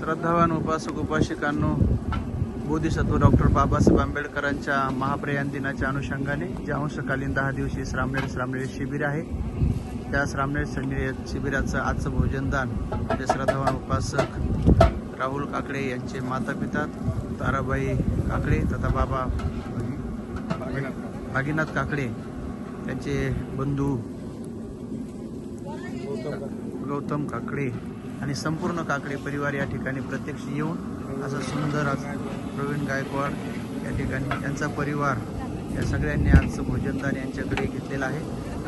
श्रद्धावान उपासक उपासिकांनो बोधिसत्व डॉक्टर बाबासाहेब आंबेडकरांच्या महाप्रयाण दिनाच्या अनुषंगाने जे अंशकालीन दहा दिवशी श्रामनेर श्रामनेर शिबिर आहे त्या श्रामनेर शिबिर शिबिराचं आजचं भोजनदान म्हणजे श्रद्धावान उपासक राहुल काकडे यांचे माता पिता ताराबाई काकडे तथा बाबा भागीनाथ काकडे त्यांचे बंधू गौतम काकडे आणि संपूर्ण काकडे परिवार या ठिकाणी प्रत्यक्ष येऊन असं सुंदर आज प्रवीण गायकवाड या ठिकाणी यांचा परिवार या सगळ्यांनी आजचं भोजनदान यांच्याकडे घेतलेलं आहे.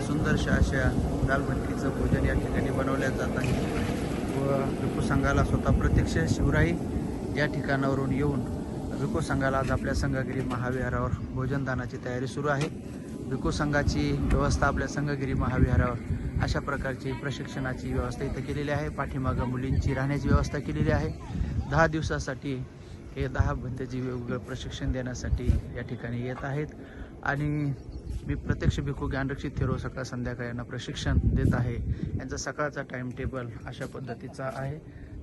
सुंदरशा अशा दालभट्टीचं भोजन या ठिकाणी बनवल्या जात आहे. व विकू संघाला स्वतः प्रत्यक्ष शिवराई या ठिकाणावरून येऊन भिक्खू संघाला आज आपल्या संघागिरी महाविहारावर भोजनदानाची तयारी सुरू आहे. भिकू संघाची व्यवस्था आपल्या संघगिरी महाविहारावर अशा प्रकारची प्रशिक्षणाची व्यवस्था इथं केलेली आहे. पाठीमागं मुलींची राहण्याची व्यवस्था केलेली आहे. दहा दिवसासाठी हे दहा भंतेची वेगवेगळं प्रशिक्षण देण्यासाठी या ठिकाणी येत आहेत. आणि मी प्रत्यक्ष भिकू ज्ञानरक्षित थेरो सकाळ संध्याकाळ यांना प्रशिक्षण देत आहे. यांचा सकाळचा टाईम टेबल अशा पद्धतीचा आहे.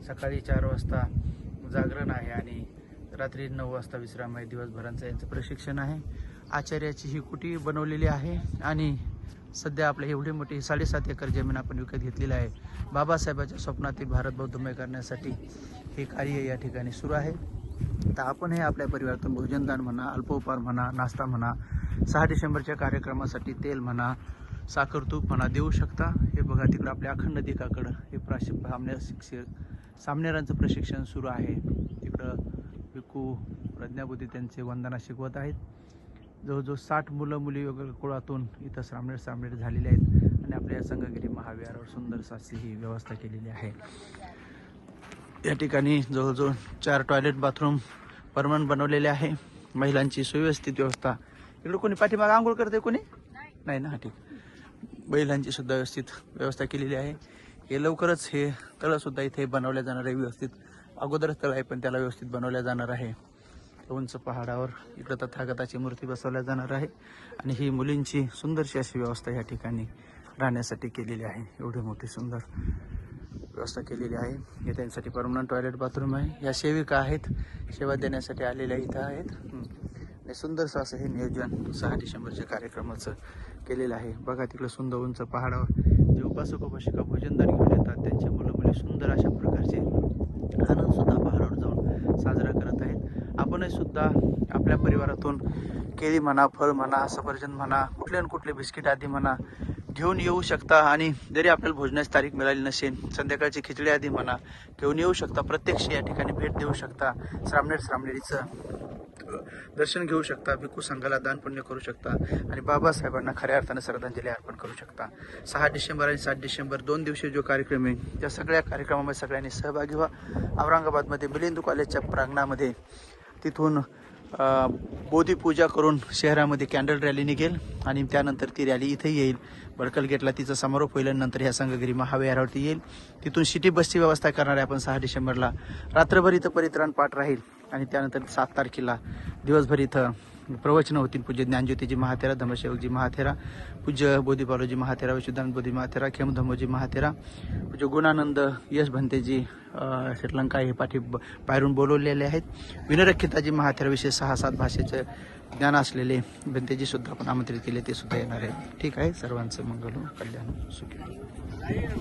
सकाळी चार वाजता जागरण आहे आणि रात्री नऊ वाजता विश्राम आहे. दिवसभरांचं यांचं प्रशिक्षण आहे. आचार्याची ही कुटी बनवलेली आहे आणि सध्या आपल्या एवढी मोठी साडेसात एकर जमीन आपण विकत घेतलेली आहे. बाबासाहेबाच्या स्वप्नातील भारत बौद्धमय करण्यासाठी हे कार्य या ठिकाणी सुरू आहे. तर आपण हे आपल्या परिवारातून भोजनदान म्हणा अल्पोपहार म्हणा नाश्ता म्हणा सहा डिसेंबरच्या कार्यक्रमासाठी तेल म्हणा साखर तूप म्हणा देऊ शकता. हे बघा तिकडं आपल्या अखंड दिकाकडं हे प्राशि सामने शिक्षक सामनेरांचं प्रशिक्षण सुरू आहे. तिकडं विकू प्रज्ञाबुद्धी त्यांचे वंदना शिकवत आहेत. जवळजवळ साठ मुलं मुली वगैरे कुळातून इथं सामनेर सामनेर झालेले आहेत. आणि आपल्या संघगिरी महाविहारावर सुंदर सासी ही व्यवस्था केलेली आहे. या ठिकाणी जवळजवळ चार टॉयलेट बाथरूम परमनंट बनवलेले आहे. महिलांची सुव्यवस्थित व्यवस्था. इकडे कोणी पाठीमाग आंघोळ करते कोणी? नाही ना हा ठीक. बैलांची सुद्धा व्यवस्थित व्यवस्था केलेली आहे. हे लवकरच हे तळंसुद्धा इथे बनवल्या जाणार आहे व्यवस्थित. अगोदरच तळ आहे पण त्याला व्यवस्थित बनवल्या जाणार आहे. उंच पहाडावर इकडं तथागताची मूर्ती बसवल्या जाणार आहे. आणि ही मुलींची सुंदरशी अशी व्यवस्था या ठिकाणी राहण्यासाठी केलेली आहे. एवढी मोठी सुंदर व्यवस्था केलेली आहे. हे त्यांसाठी परमनंट टॉयलेट बाथरूम आहे. या सेविका आहेत. सेवा देण्यासाठी आलेल्या इथं आहेत. आणि सुंदरसं असं हे नियोजन सहा डिसेंबरच्या कार्यक्रमाचं केलेलं आहे. बघा तिकडं सुंदर उंच पहाडावर जे उपासक उपासिका भोजनदार घेऊन येतात त्यांच्या मुलं मुली सुंदर अशा प्रकारचे आनंद सुद्धा पहाडावर जाऊन साजरा करत आहेत आपणही सुद्धा आपल्या परिवारातून केळी म्हणा फळ म्हणा सफरचंद म्हणा कुठले न कुठले बिस्किट आधी म्हणा घेऊन येऊ शकता. आणि जरी आपल्याला भोजनाची तारीख मिळाली नसेल संध्याकाळची खिचडी आधी म्हणा घेऊन येऊ शकता. प्रत्यक्ष या ठिकाणी भेट देऊ शकता. श्रामनेर श्रामनेरीचं दर्शन घेऊ शकता. भिकू संघाला दान पुण्य करू शकता. आणि बाबासाहेबांना खऱ्या अर्थानं श्रद्धांजली अर्पण करू शकता. सहा डिसेंबर आणि सात डिसेंबर दोन दिवशी जो कार्यक्रम आहे त्या सगळ्या कार्यक्रमामध्ये सगळ्यांनी सहभागी व्हा. औरंगाबादमध्ये मिलिंदू कॉलेजच्या प्रांगणामध्ये तिथून बोधीपूजा करून शहरामध्ये कॅन्डल रॅली निघेल आणि त्यानंतर ती रॅली इथे येईल. बडकल गेटला तिचा समारोप होईल नंतर ह्या संघगिरी महाविहारावरती येईल. तिथून सिटी बसची व्यवस्था करणार आहे आपण सहा डिसेंबरला रात्रभर इथं परित्राण पाठ राहील आणि त्यानंतर सात तारखेला दिवसभर इथं प्रवचनं होतील पूज्य ज्ञानज्योतीजी महाथेरा धर्मसेवकजी महाथेरा पूज्य बोधीपालोजी महाथेरा विशुद्धानंद बोधी महाथेरा खेमधमोजी महाथेरा पूज्य गुणानंद यश भंतेजी श्रीलंका हे पाठी ब- बाहेरून बोलवलेले आहेत. विनरक्षिताजी विशेष सहा सात भाषेचं ज्ञान असलेले भंतेजी सुद्धा आपण आमंत्रित केले ते सुद्धा येणार आहेत. ठीक आहे सर्वांचं मंगल हो, कल्याण हो, सुखी हो.